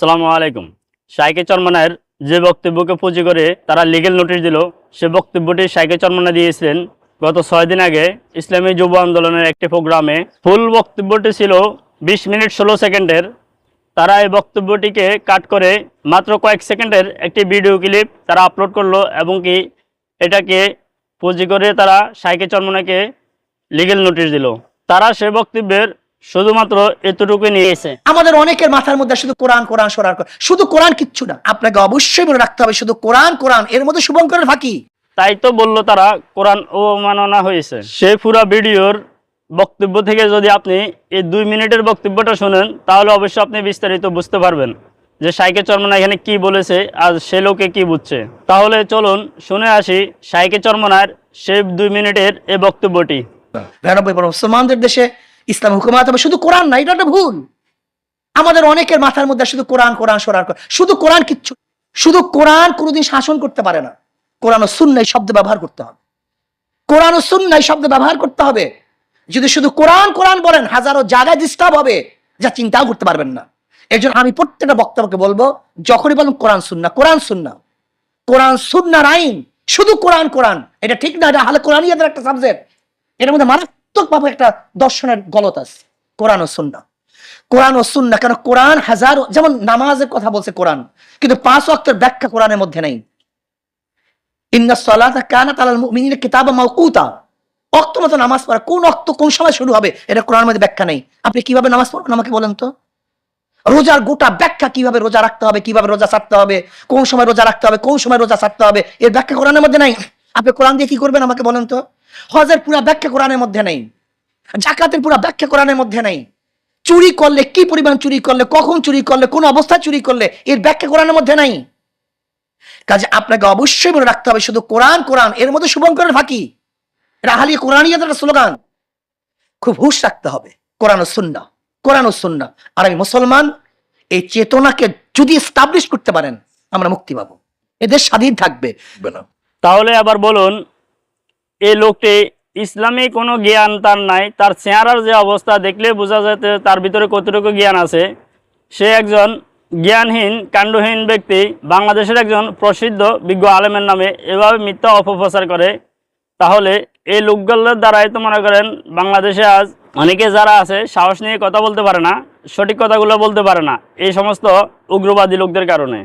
সালামু আলাইকুম। শাইকে চরমানের যে বক্তব্যকে পুঁজি করে তারা লিগেল নোটিশ দিল, সে বক্তব্যটি সাইকে চরমানা দিয়েছিলেন। গত ছয় দিন আগে ইসলামী যুব আন্দোলনের একটি প্রোগ্রামে ফুল বক্তব্যটি ছিল বিশ মিনিট ষোলো সেকেন্ডের। তারা এই বক্তব্যটিকে কাট করে মাত্র কয়েক সেকেন্ডের একটি ভিডিও ক্লিপ তারা আপলোড করল এবং কি এটাকে পুঁজি করে তারা সাইকে চরমনাকে লিগেল নোটিশ দিল। তারা সে বক্তব্যের শুধুমাত্র এতটুকু নিয়েছে। আমাদের অনেকের মাথার মধ্যে শুধু কোরআন কোরআন সরার কর- শুধু কোরআন কিচ্ছু না আপনাকে অবশ্যই মনে রাখতে হবে শুধু কোরআন কোরআন এর মধ্যে শুভঙ্করের ফাঁকি। তাই তো বলল তারা কোরআন অবমাননা হয়েছে। সেই পুরা ভিডিওর বক্তব্য থেকে যদি আপনি এই দুই মিনিটের বক্তব্যটা শুনেন তাহলে অবশ্যই আপনি বিস্তারিত বুঝতে পারবেন যে সাইকে চর্মনা এখানে কি বলেছে আর সে লোকে কি বুঝছে। তাহলে চলুন শুনে আসি সাইকে চর্মনার সেই দুই মিনিটের এই বক্তব্যটি। বিরানব্বই মুসলমানদের দেশে ইসলাম হুকুমাত হবে। শুধু কোরআন না, এটা একটা ভুল। আমাদের অনেকের মাথার মধ্যে শুধু কোরআন কোরআন কর- শুধু কোরআন কিচ্ছু শুধু কোরআন কোনোদিন শাসন করতে পারে না। কোরআন ও সুন্নাই শব্দ ব্যবহার করতে হবে। কোরআন ও সুন্নাই শব্দ ব্যবহার করতে হবে। যদি শুধু কোরআন কোরআন বলেন, হাজারো জায়গায় ডিস্টার্ব হবে, যা চিন্তাও করতে পারবেন না। এর জন্য আমি প্রত্যেকটা বক্তব্যকে বলব, যখনই বলুন কোরআন সুন্না কোরআন সুন্না কোরআন সুন্নার আইন, শুধু কোরআন কোরআন। এটা ঠিক না, এটা হালে কোরআনিয়াদের একটা সাবজেক্ট এটার মধ্যে মারাত্মকভাবে একটা দর্শনের গলত আছে, কোরআন ও সুন্না। কোরআন ও সুন্না, কেন কোরআন হাজার, যেমন নামাজের কথা বলছে কোরআন, কিন্তু পাঁচ অক্টের ব্যাখ্যা কোরআনের মধ্যে নেই। ব্যাখ্যা নেই। আপনি কীভাবে নামাজ পড়বেন আমাকে বলেন তো? রোজার গোটা ব্যাখ্যা কীভাবে রোজা রাখতে হবে, কীভাবে রোজা ছাড়তে হবে, কোন সময় রোজা রাখতে হবে, কোন সময় রোজা ছাড়তে হবে, এর ব্যাখ্যা মধ্যে নাই। আপনি কোরআন দিয়ে কি করবেন আমাকে বলেন তো? হজের পুরা ব্যাখ্যা কোরআনের মধ্যে নেই। জাকাতের পুরা ব্যাখ্যা কোরআনের মধ্যে নেই। চুরি করলে কি পরিমাণ চুরি করলে, কখন চুরি করলে, কোন অবস্থায় চুরি করলে, এর ব্যাখ্যা কোরআনের মধ্যে নাই। কাজে আপনাকে অবশ্যই মনে রাখতে হবে, শুধু কোরআন কোরআন, এর মধ্যে শুভঙ্করের ফাঁকি। এটা হালিয়ে কোরআনিয়াদের স্লোগান। খুব হুশ রাখতে হবে, কোরআন সুন্না কোরআন সুন্না আর আমি মুসলমান, এই চেতনাকে যদি স্টাবলিশ করতে পারেন, আমরা মুক্তি পাবো। এদের স্বাধীন থাকবে। তাহলে আবার বলুন এই লোকটি ইসলামী কোনো জ্ঞান তার নাই। তার চেহারার যে অবস্থা দেখলে বোঝা যেতে তার ভিতরে কতটুকু জ্ঞান আছে। সে একজন জ্ঞানহীন, কাণ্ডহীন ব্যক্তি, বাংলাদেশের একজন প্রসিদ্ধ বিজ্ঞ আলেমের নামে এভাবে মিথ্যা অপপ্রচার করে। তাহলে এই লোকগুলোর দ্বারাই তো মনে করেন বাংলাদেশে আজ অনেকে যারা আছে, সাহস নিয়ে কথা বলতে পারে না, সঠিক কথাগুলো বলতে পারে না, এই সমস্ত উগ্রবাদী লোকদের কারণে।